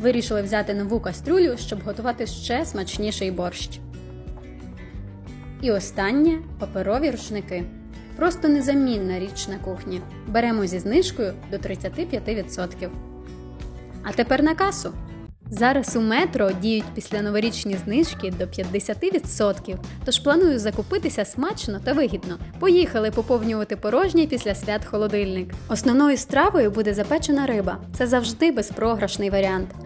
Вирішили взяти нову кастрюлю, щоб готувати ще смачніший борщ. І останнє паперові рушники. Просто незамінна річ на кухні. Беремо зі знижкою до 35%. А тепер на касу. Зараз у метро діють після новорічні знижки до 50%, тож планую закупитися смачно та вигідно. Поїхали поповнювати порожній після свят холодильник. Основною стравою буде запечена риба. Це завжди безпрограшний варіант.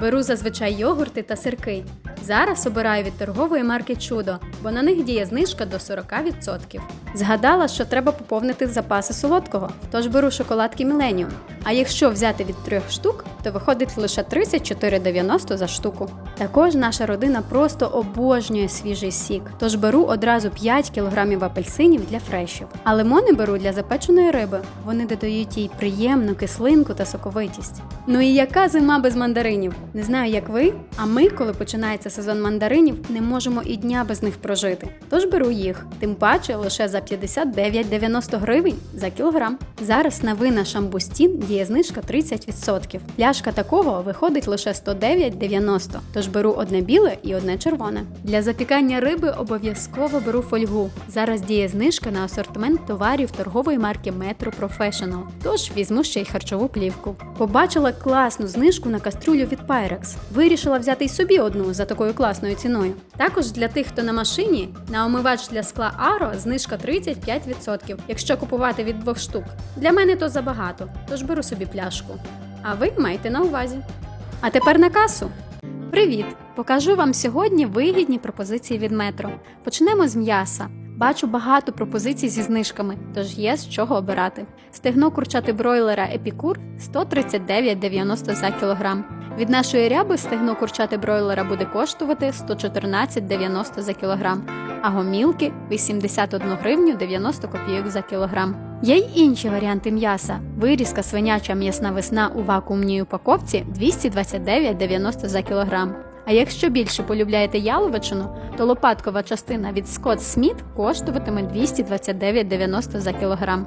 Беру зазвичай йогурти та сирки. Зараз обираю від торгової марки Чудо, бо на них діє знижка до 40%. Згадала, що треба поповнити запаси солодкого, тож беру шоколадки Міленіум. А якщо взяти від трьох штук, то виходить лише 34,90 за штуку. Також наша родина просто обожнює свіжий сік, тож беру одразу 5 кг апельсинів для фрешів. А лимони беру для запеченої риби. Вони додають їй приємну кислинку та соковитість. Ну і яка зима без мандаринів? Не знаю, як ви, а ми, коли починається сезон мандаринів, не можемо і дня без них прожити. Тож беру їх, тим паче лише за 59,90 гривень за кілограм. Зараз на вина шамбустін діє знижка 30%. Пляшка такого виходить лише 109,90, тож беру одне біле і одне червоне. Для запікання риби обов'язково беру фольгу. Зараз діє знижка на асортимент товарів торгової марки Metro Professional, тож візьму ще й харчову плівку. Побачила класну знижку на кастрюлю від Pyrex. Вирішила взяти й собі одну за такою класною ціною. Також для тих, хто на машині, на омивач для скла Аро знижка 35%, якщо купувати від двох штук. Для мене то забагато, тож беру собі пляшку. А ви майте на увазі. А тепер на касу. Привіт! Покажу вам сьогодні вигідні пропозиції від метро. Почнемо з м'яса. Бачу багато пропозицій зі знижками, тож є з чого обирати. Стегно курчати бройлера Епікур 139,90 за кілограм. Від нашої ряби стегно курчати бройлера буде коштувати 114,90 за кілограм, а гомілки 81 гривню 90 копійок за кілограм. Є й інші варіанти м'яса. Вирізка свиняча м'ясна весна у вакуумній упаковці 229,90 за кілограм. А якщо більше полюбляєте яловичину, то лопаткова частина від Scott Smith коштуватиме 229,90 за кілограм.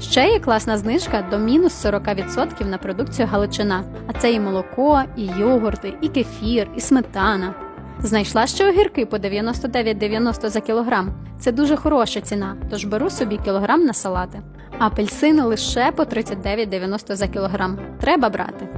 Ще є класна знижка до мінус 40% на продукцію Галичина, а це і молоко, і йогурти, і кефір, і сметана. Знайшла ще огірки по 99,90 за кілограм. Це дуже хороша ціна, тож беру собі кілограм на салати. Апельсини лише по 39,90 за кілограм. Треба брати.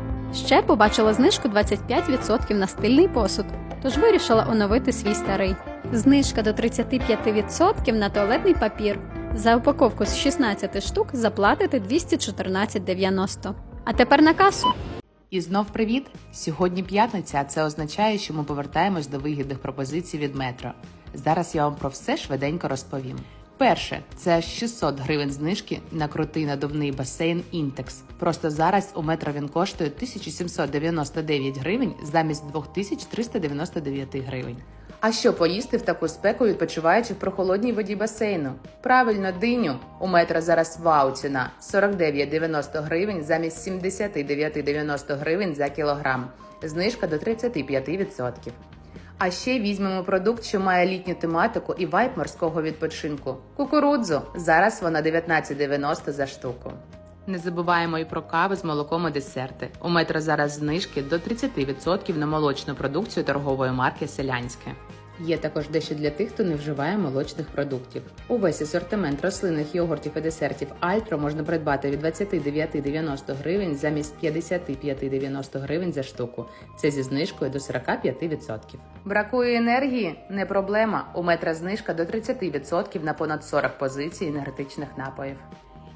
Ще побачила знижку 25% на стильний посуд, тож вирішила оновити свій старий. Знижка до 35% на туалетний папір. За упаковку з 16 штук заплатите 214,90. А тепер на касу. І знов привіт! Сьогодні п'ятниця, це означає, що ми повертаємось до вигідних пропозицій від метро. Зараз я вам про все швиденько розповім. Перше, це 600 гривень знижки на крутий надувний басейн Інтекс. Просто зараз у метро він коштує 1799 гривень замість 2399 гривень. А що поїсти в таку спеку, відпочиваючи в прохолодній воді басейну? Правильно, диню. У метро зараз вау ціна 49,90 гривень замість 79,90 гривень за кілограм. Знижка до 35%. А ще візьмемо продукт, що має літню тематику і вайб морського відпочинку. Кукурудзу. Зараз вона 19,90 за штуку. Не забуваємо і про кави з молоком і десерти. У метро зараз знижки до 30% на молочну продукцію торгової марки Селянське. Є також дещо для тих, хто не вживає молочних продуктів. Увесь асортимент рослинних йогуртів і десертів Альтро можна придбати від 29,90 гривень замість 55,90 гривень за штуку. Це зі знижкою до 45%. Бракує енергії? Не проблема. У метро знижка до 30% на понад 40 позицій енергетичних напоїв.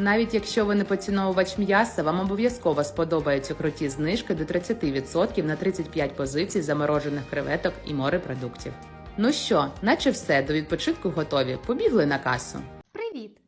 Навіть якщо ви не поціновувач м'яса, вам обов'язково сподобаються круті знижки до 30% на 35 позицій заморожених креветок і морепродуктів. Ну що, наче все, до відпочинку готові. Побігли на касу. Привіт!